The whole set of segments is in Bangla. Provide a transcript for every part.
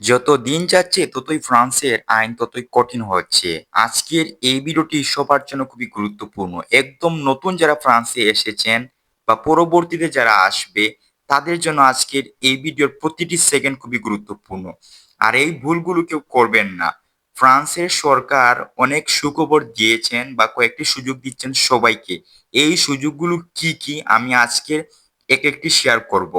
যত দিন যাচ্ছে, ততই ফ্রান্সের আইন ততই কঠিন হচ্ছে। আজকের এই ভিডিওটি সবার জন্য খুবই গুরুত্বপূর্ণ। একদম নতুন যারা ফ্রান্সে এসেছেন বা পরবর্তীতে যারা আসবে, তাদের জন্য আজকের এই ভিডিওর প্রতিটি সেকেন্ড খুবই গুরুত্বপূর্ণ। আর এই ভুলগুলো কেউ করবেন না। ফ্রান্সের সরকার অনেক সুখবর দিয়েছেন বা কয়েকটি সুযোগ দিচ্ছেন সবাইকে। এই সুযোগগুলো কি কি, আমি আজকের এক একটি শেয়ার করব।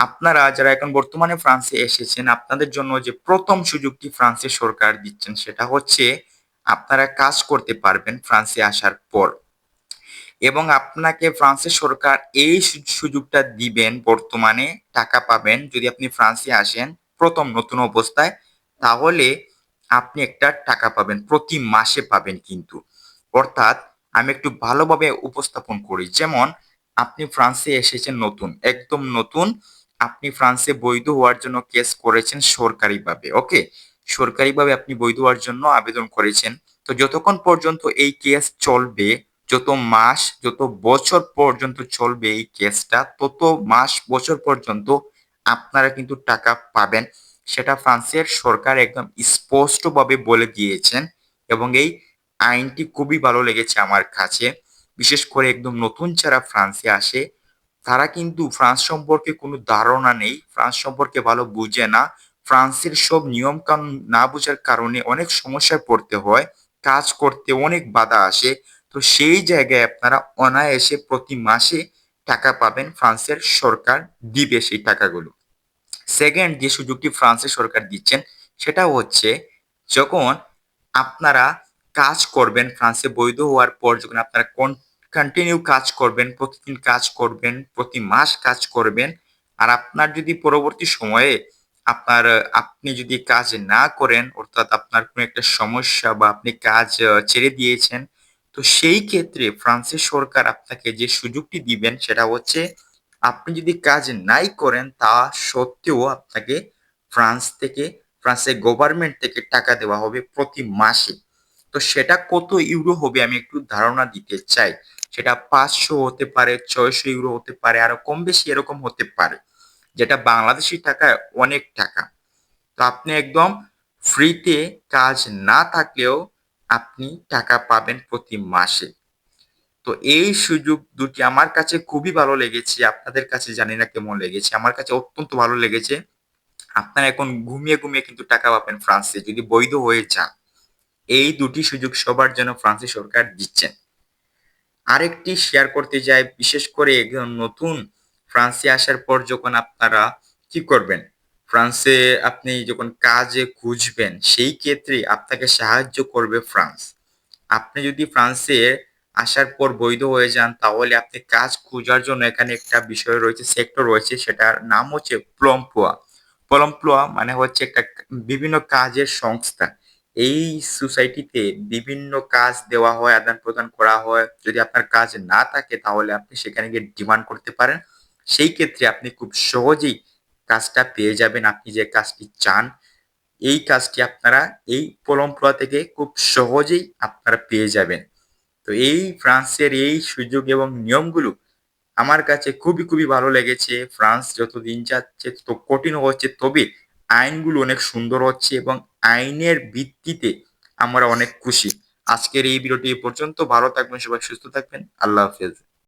আপনারা যারা এখন বর্তমানে ফ্রান্সে এসেছেন, আপনাদের জন্য যে প্রথম সুযোগটি ফ্রান্সের সরকার দিচ্ছেন সেটা হচ্ছে আপনারা কাজ করতে পারবেন ফ্রান্সে আসার পর। এবং আপনাকে ফ্রান্সের সরকার এই সুযোগটা দিবেন, বর্তমানে টাকা পাবেন যদি আপনি ফ্রান্সে আসেন প্রথম নতুন অবস্থায়, তাহলে আপনি একটা টাকা পাবেন, প্রতি মাসে পাবেন কিন্তু। অর্থাৎ আমি একটু ভালোভাবে উপস্থাপন করি। যেমন, আপনি ফ্রান্সে এসেছেন নতুন, একদম নতুন আপনি ফ্রান্সে বৈধ হওয়ার জন্য কেস করেছেন সরকারিভাবে, ওকে? সরকারিভাবে আপনি বৈধ হওয়ার জন্য আবেদন করেছেন। তো যতক্ষণ পর্যন্ত এই কেস চলবে, যত মাস, যত বছর পর্যন্ত চলবে এই কেসটা, তত মাস, বছর পর্যন্ত আপনারা কিন্তু টাকা পাবেন। সেটা ফ্রান্সের সরকার একদম স্পষ্টভাবে বলে দিয়েছেন এবং এই আইনটি খুবই ভালো লেগেছে আমার কাছে। বিশেষ করে একদম নতুন যারা ফ্রান্সে আসে তারা কিন্তু ফ্রান্স সম্পর্কে কোনো ধারণা নেই, ফ্রান্স সম্পর্কে ভালো বুঝে না। ফ্রান্সের সব নিয়ম কানুন না বোঝার কারণে অনেক সমস্যায় পড়তে হয়, কাজ করতে অনেক বাধা আসে। তো সেই জায়গায় আপনারা অনায়াসে প্রতি মাসে টাকা পাবেন, ফ্রান্সের সরকার দিবে সেই টাকাগুলো। সেকেন্ড যে সুযোগটি ফ্রান্সের সরকার দিচ্ছেন, সেটা হচ্ছে যখন আপনারা কাজ করবেন, ফ্রান্সে বৈধ হওয়ার পর যখন আপনারা কন্টিনিউ কাজ করবেন, প্রতিদিন কাজ করবেন, প্রতি মাস কাজ করবেন। আর আপনার যদি পরবর্তী সময়ে আপনার, আপনি যদি কাজ না করেন, অর্থাৎ আপনার কোনো একটা সমস্যা বা আপনি কাজ ছেড়ে দিয়েছেন, তো সেই ক্ষেত্রে ফ্রান্সের সরকার আপনাকে যে সুযোগটি দিবেন সেটা হচ্ছে আপনি যদি কাজ নাই করেন, তা সত্ত্বেও আপনাকে ফ্রান্স থেকে, ফ্রান্সের গভর্নমেন্ট থেকে টাকা দেওয়া হবে প্রতি মাসে। তো সেটা কত ইউরো হবে আমি একটু ধারণা দিতে চাই। সেটা পাঁচশো হতে পারে, ছয়শো ইউরো হতে পারে, আরও কম বেশি এরকম হতে পারে, যেটা বাংলাদেশি টাকায় অনেক টাকা। তো আপনি একদম ফ্রিতে কাজ না থাকলেও আপনি টাকা পাবেন প্রতি মাসে। তো এই সুযোগ দুটি আমার কাছে খুবই ভালো লেগেছে, আপনাদের কাছে জানি না কেমন লেগেছে, আমার কাছে অত্যন্ত ভালো লেগেছে। আপনারা এখন ঘুমিয়ে ঘুমিয়ে কিন্তু টাকা পাবেন ফ্রান্সে, যদি বৈধ হয়ে যান। এই দুটি সুযোগ সবার জন্য ফ্রান্সের সরকার দিচ্ছেন। আরেকটি শেয়ার করতে যাই বিশেষ করে একজন নতুন ফ্রান্সে আসার পর যখন আপনারা কি করবেন? ফ্রান্সে আপনি যখন কাজে খুঁজবেন, সেই ক্ষেত্রে আপনাকে সাহায্য করবে ফ্রান্স আপনি যদি ফ্রান্সে আসার পর বৈধ হয়ে যান, তাহলে আপনি কাজ খোঁজার জন্য এখানে একটা বিষয় রয়েছে সেক্টর রয়েছে, সেটার নাম হচ্ছে প্লম্পোয়া প্লম্পোয়া মানে হচ্ছে একটা বিভিন্ন কাজের সংস্থা। এই সোসাইটিতে বিভিন্ন কাজ দেওয়া হয় আদান প্রদান করা হয়। যদি আপনার কাজ না থাকে, তাহলে আপনি সেখানে গিয়ে ডিমান্ড করতে পারেন। সেই ক্ষেত্রে আপনি খুব সহজেই কাজটা পেয়ে যাবেন। আপনি যে কাজটি চান, এই কাজটি আপনারা এই পরম্পরা থেকে খুব সহজেই আপনারা পেয়ে যাবেন। তো এই ফ্রান্সের এই সুযোগ এবং নিয়মগুলো আমার কাছে খুবই খুবই ভালো লেগেছে। ফ্রান্স যত দিন যাচ্ছে তত কঠিন হচ্ছে, তবে আইনগুলো অনেক সুন্দর হচ্ছে এবং আইনের ভিত্তিতে আমরা অনেক খুশি। আজকের এই ভিডিওটি পর্যন্ত। ভালো থাকবেন সবাই, সুস্থ থাকবেন। আল্লাহ হাফেজ।